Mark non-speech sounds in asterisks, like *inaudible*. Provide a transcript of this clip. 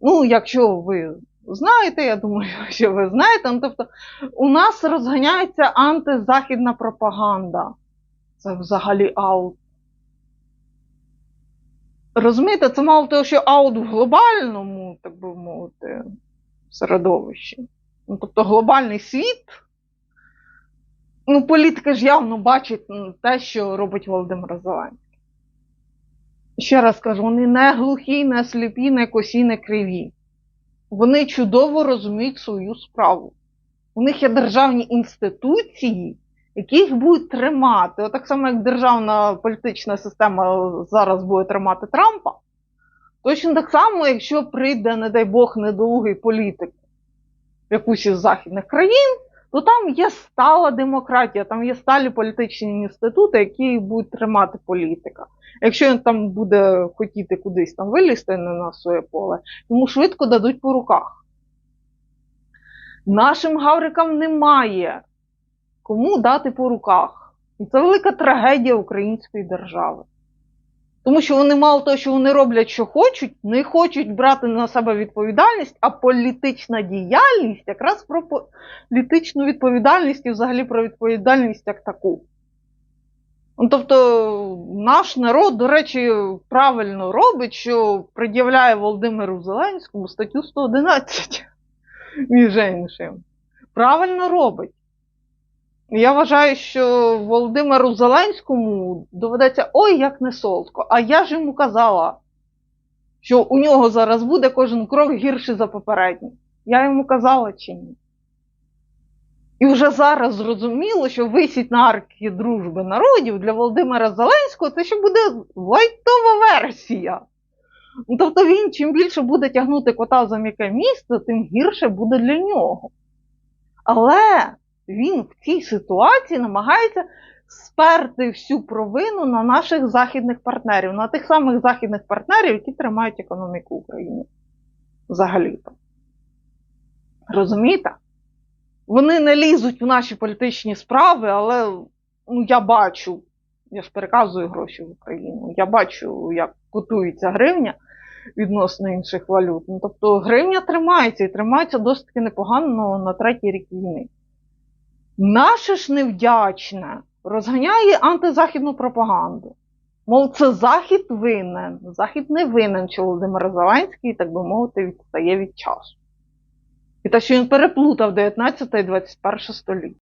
Ну, якщо ви знаєте, я думаю, *laughs* що ви знаєте, ну, тобто у нас розганяється антизахідна пропаганда. Це взагалі аут. Розумієте, це мало того, що аут в глобальному, так би мовити, середовищі. Ну, тобто глобальний світ. Ну, політика ж явно бачить те, що робить Володимир Зеленський. Ще раз кажу, вони не глухі, не сліпі, не косі, не криві. Вони чудово розуміють свою справу. У них є державні інституції, які їх будуть тримати. От так само, як державна політична система зараз буде тримати Трампа. Точно так само, якщо прийде, не дай Бог, недолугий політик в якусь із західних країн, то там є стала демократія, там є сталі політичні інститути, які будуть тримати політика. Якщо він там буде хотіти кудись там вилізти на своє поле, йому швидко дадуть по руках. Нашим гаврикам немає кому дати по руках. І це велика трагедія української держави. Тому що вони мало того, що вони роблять, що хочуть, не хочуть брати на себе відповідальність, а політична діяльність якраз про політичну відповідальність і взагалі про відповідальність як таку. Ну, тобто, наш народ, до речі, правильно робить, що пред'являє Володимиру Зеленському статтю 111, між іншим. Правильно робить. Я вважаю, що Володимиру Зеленському доведеться ой як не солодко. А я ж йому казала, що у нього зараз буде кожен крок гірший за попередній. Я йому казала чи ні. І вже зараз зрозуміло, що висіть на арки дружби народів для Володимира Зеленського це ще буде лайтова версія. Ну, тобто він чим більше буде тягнути кота за м'яке місце, тим гірше буде для нього. Але він в цій ситуації намагається сперти всю провину на наших західних партнерів, на тих самих західних партнерів, які тримають економіку України. Взагалі-то. Розумієте? Вони не лізуть в наші політичні справи, але ну, я бачу, я ж переказую гроші в Україну, я бачу, як котується гривня відносно інших валют. Ну, тобто гривня тримається і тримається досить таки непогано на третій рік війни. Наше ж невдячне розганяє антизахідну пропаганду. Мов, це Захід винен. Захід не винен, що Володимир Зеленський, так би мовити, відстає від часу. І те, що він переплутав 19 і 21 століття.